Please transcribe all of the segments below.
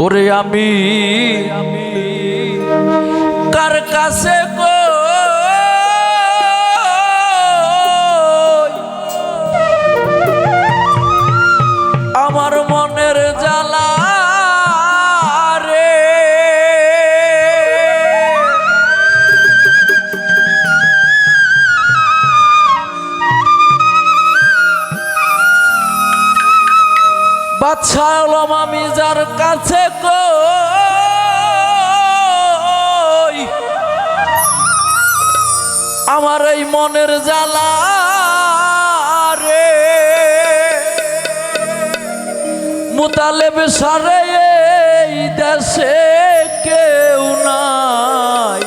ওরে আমি কার কাছে গো? এলাম আমি যার কাছে আমার এই মনের জ্বালা রে। মুতালেব সারে এই দেশে কেউ নাই।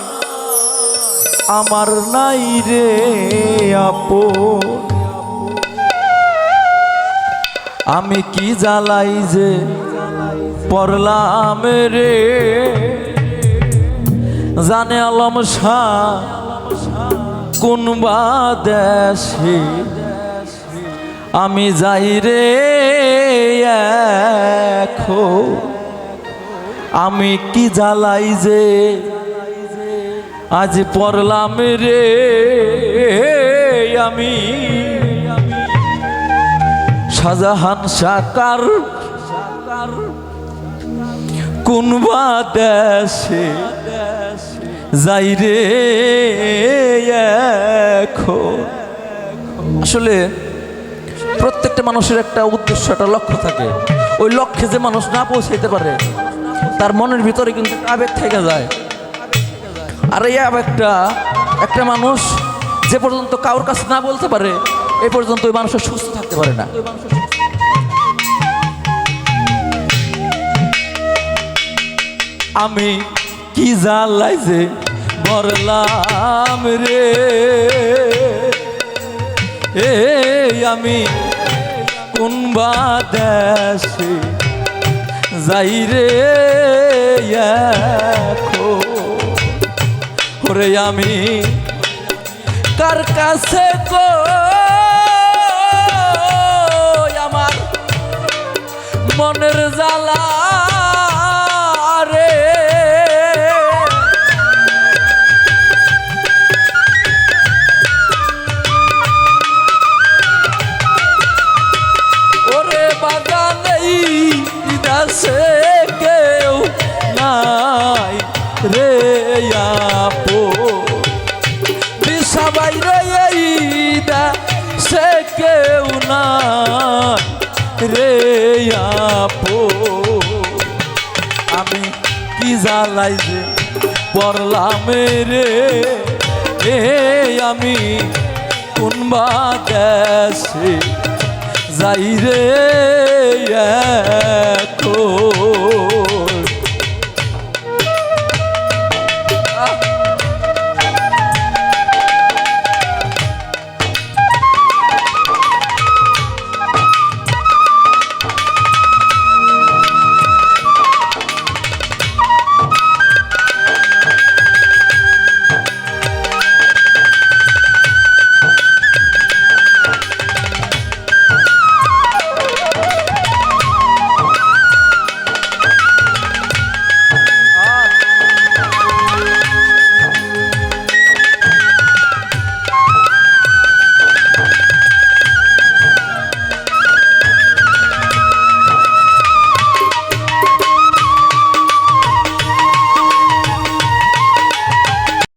আমার নাই রে আপন আমি কি জ্বালাই যে পড়লাম রে? জানে আলম শাহ কোন বা দেশে আমি যাই রে এখন আমি কি জ্বালাই যে আজ পড়লাম রে? আমি শাহজাহান সাকার, কোন বা দেশে যাই রে আসলে প্রত্যেকটা মানুষের একটা উদ্দেশ্য, একটা লক্ষ্য থাকে। ওই লক্ষ্যে যে মানুষ না পৌঁছাইতে পারে, তার মনের ভিতরে কিন্তু আবেগ থেকে যায়। আর এই আবেগটা একটা মানুষ যে পর্যন্ত কারোর কাছে না বলতে পারে এই পর্যন্ত ওই মানুষের সুস্থ থাকতে পারে না। আমি কি জানলাই যে মরলাম রে? এ, আমি কোন বা দেশে যাই রে আমি কার কাছে গো মনের জ্বালা রে ওরে বাগানেই দাসে কেউ নাই রে আপো। সবাই রে এই সে কেউ নাই রে জ্বালাই যে পড়লাম রে। এ আমি কোনবা দেশে যাই রে এখন